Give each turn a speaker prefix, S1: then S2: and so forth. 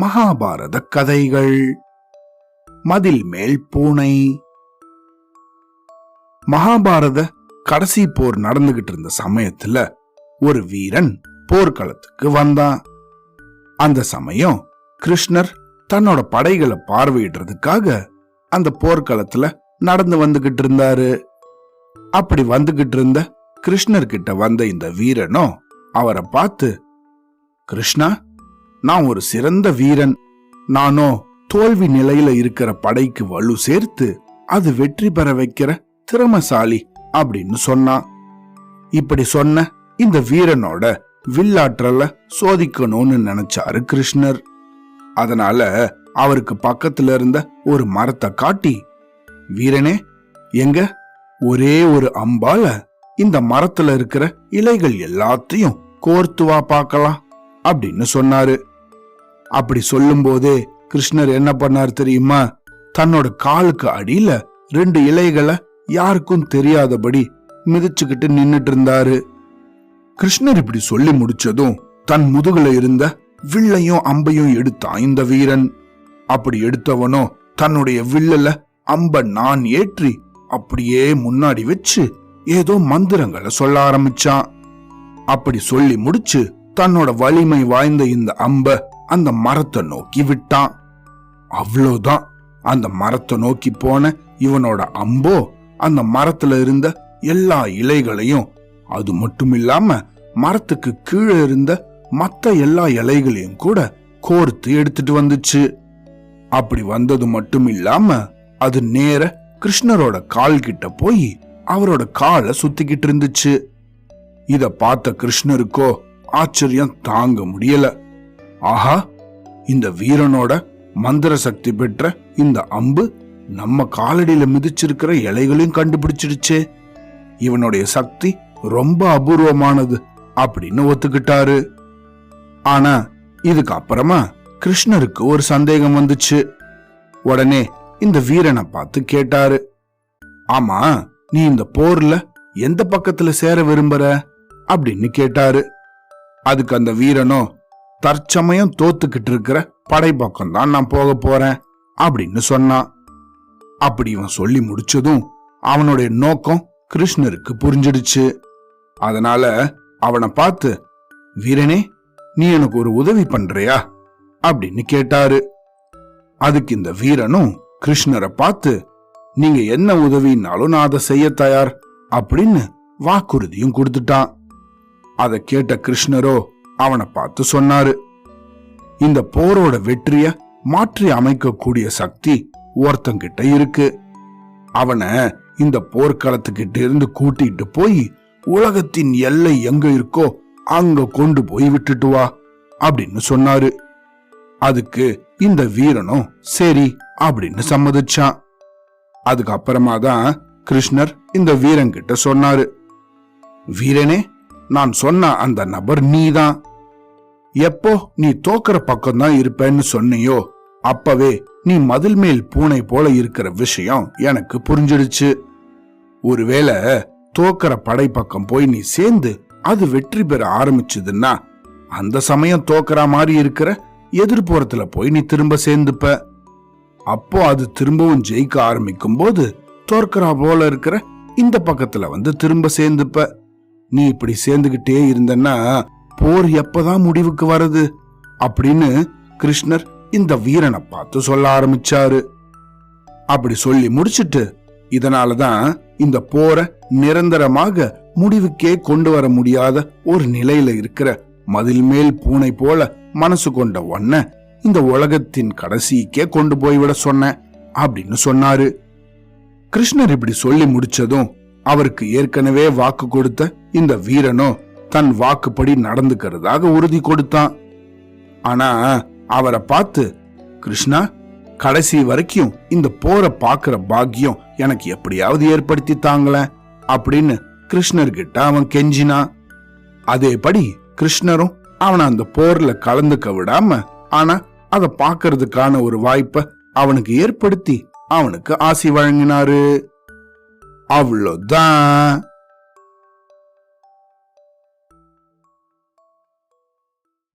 S1: மகாபாரத கதைகள். மதில் மேல் பூனை. மகாபாரத கடைசி போர் நடந்துகிட்டு இருந்த சமயத்துல ஒரு வீரன் போர்க்களத்துக்கு வந்தான். அந்த சமயம் கிருஷ்ணர் தன்னோட படைகளை பார்வையிடுறதுக்காக அந்த போர்க்களத்துல நடந்து வந்துகிட்டு இருந்தாரு. அப்படி வந்துகிட்டு இருந்த கிருஷ்ணர் கிட்ட வந்த இந்த வீரனும் அவரை பார்த்து கிருஷ்ணா நான் ஒரு சிறந்த வீரன். நானோ தோல்வி நிலையில இருக்கிற படைக்கு வலு சேர்த்து அது வெற்றி பெற வைக்கிற திறமசாலி அப்படின்னு சொன்னான் இப்படி சொன்ன இந்த வீரனோட வில்லாற்றல சோதிக்கணும்னு நினைச்சாரு கிருஷ்ணர். அதனால அவருக்கு பக்கத்துல இருந்த ஒரு மரத்தை காட்டி வீரனே எங்க? ஒரே ஒரு அம்பால இந்த மரத்துல இருக்கிற இலைகள் எல்லாத்தையும் கோர்த்துவா பார்க்கலாம். அப்படின்னு சொன்னாரு. அப்படி சொல்லும்போதே கிருஷ்ணர் என்ன பண்ணார் தெரியுமா? தன்னோட காலுக்கு அடியில ரெண்டு இலைகளை யாருக்கும் தெரியாதபடி மிதிச்சுக்கிட்டு நின்னுட்டு இருந்தாரு கிருஷ்ணர் இப்படி சொல்லி முடிச்சதும் தன் முதுகுல இருந்த வில்லையும் அம்பையும் எடுத்தான் இந்த வீரன். அப்படி எடுத்தவனோ தன்னுடைய வில்லல அம்ப நான் ஏற்றி அப்படியே முன்னாடி வச்சு ஏதோ மந்திரங்களை சொல்ல ஆரம்பிச்சான். அப்படி சொல்லி முடிச்சு தன்னோட வலிமை வாய்ந்த இந்த அம்ப அந்த மரத்தை நோக்கி விட்டான். அவ்வளோதான் அந்த மரத்தை நோக்கி போன இவனோட அம்போ அந்த மரத்துல இருந்த எல்லா இலைகளையும் அது மட்டும் இல்லாம மரத்துக்கு கீழே இருந்த மத்த எல்லா இலைகளையும் கூட கோர்த்து எடுத்துட்டு வந்துச்சு. அப்படி வந்தது மட்டும் இல்லாம அது நேர கிருஷ்ணரோட கால் கிட்ட போய் அவரோட காலை சுத்திக்கிட்டு இருந்துச்சு. இத பார்த்த கிருஷ்ணருக்கோ ஆச்சரியம் தாங்க முடியல. ஆஹா இந்த வீரனோட மந்திர சக்தி பெற்ற இந்த அம்பு நம்ம காலடியில மிதிச்சிருக்கிற இலைகளையும் கண்டுபிடிச்சிடுச்சே. இவனுடைய சக்தி ரொம்ப அபூர்வமானது அப்படின்னு ஒத்துக்கிட்டாரு. ஆனா இதுக்கு அப்புறமா கிருஷ்ணருக்கு ஒரு சந்தேகம் வந்துச்சு. உடனே இந்த வீரனை பார்த்து கேட்டாரு. ஆமா நீ இந்த போர்ல எந்த பக்கத்துல சேர விரும்புற? அப்படின்னு கேட்டாரு. அதுக்கு அந்த வீரனும் தற்சமயம் தோத்துக்கிட்டு இருக்கிற படை பக்கம் தான் நான் போக போறேன் அப்படின்னு சொன்னான். அப்படி இவன் சொல்லி முடிச்சதும் அவனுடைய நோக்கம் கிருஷ்ணருக்கு புரிஞ்சிடுச்சு. அதனால அவனை பார்த்து வீரனே நீ எனக்கு ஒரு உதவி பண்றியா? அப்படின்னு கேட்டாரு. அதுக்கு இந்த வீரனும் கிருஷ்ணரை பார்த்து நீங்க என்ன உதவினாலும் நான் அதை செய்ய தயார் அப்படின்னு வாக்குறுதியும் கொடுத்துட்டான். அதை கேட்ட கிருஷ்ணரோ அவனை பார்த்து சொன்னாரு. இந்த போரோட வெற்றிய மாற்றி அமைக்கக்கூடிய சக்தி ஒருத்தங்கிட்ட இருக்கு. அவனை இந்த போர்க்களத்துக்கிட்ட இருந்து கூட்டிட்டு போய் உலகத்தின் எல்லை எங்க இருக்கோ அங்க கொண்டு போய் விட்டுட்டு வா அப்படின்னு சொன்னாரு. அதுக்கு இந்த வீரனும் சரி அப்படின்னு சம்மதிச்சான். அதுக்கப்புறமா தான் கிருஷ்ணர் இந்த வீரன் கிட்ட சொன்னாரு. வீரனே நான் சொன்ன அந்த நபர் நீதான். எப்போ நீ தோக்கிற பக்கம் தான் இருப்பேன்னு சொன்னியோ அப்பவே நீ மதில் மேல் பூனை போல இருக்கிற விஷயம் எனக்கு புரிஞ்சிடுச்சு. ஒருவேளை தோக்கிற படை பக்கம் போய் நீ சேர்ந்து அது வெற்றி பெற ஆரம்பிச்சதுன்னா அந்த சமயம் தோக்கிற மாதிரி இருக்கிற எதிர்ப்புறத்துல போய் நீ திரும்ப சேர்ந்துப்ப. அப்போ அது திரும்பவும் ஜெயிக்க ஆரம்பிக்கும் போது தோற்கிறா போல இருக்கிற இந்த பக்கத்துல வந்து திரும்ப சேர்ந்துப்ப. நீ இப்படி சேர்ந்துகிட்டே இருந்தன்னா போர் எப்பதான் முடிவுக்கு வருது அப்படின்னு கிருஷ்ணர் இந்த வீரனை பார்த்து சொல்ல ஆரம்பிச்சாரு. அப்படி சொல்லி முடிச்சிட்டு இதனாலதான் இந்த போரை நிரந்தரமாக முடிவுக்கே கொண்டு வர முடியாத ஒரு நிலையில இருக்கிற மதில் மேல் பூனை போல மனசு கொண்ட ஒன்ன இந்த உலகத்தின் கடைசிக்கே கொண்டு போய்விட சொன்ன அப்படின்னு சொன்னாரு. கிருஷ்ணர் இப்படி சொல்லி முடிச்சதும் அவருக்கு ஏற்கனவே வாக்கு கொடுத்த இந்த வீரனோ தன் வாக்குப்படி நடந்துக்கிறதாக உறுதி கொடுத்தான். ஆனா அவரை பார்த்து கிருஷ்ணா கடைசி வரைக்கும் இந்த போரை பாக்குற பாக்கியம் எனக்கு எப்படியாவது ஏற்படுத்தி தாங்களேன் அப்படின்னு கிருஷ்ணர்கிட்ட அவன் கெஞ்சினா அதேபடி கிருஷ்ணரும் அவனை அந்த போர்ல கலந்துக்க விடாம ஆனா அதை பாக்குறதுக்கான ஒரு வாய்ப்பை அவனுக்கு ஏற்படுத்தி அவனுக்கு ஆசி வழங்கினாரு. அவ்வளோதான்.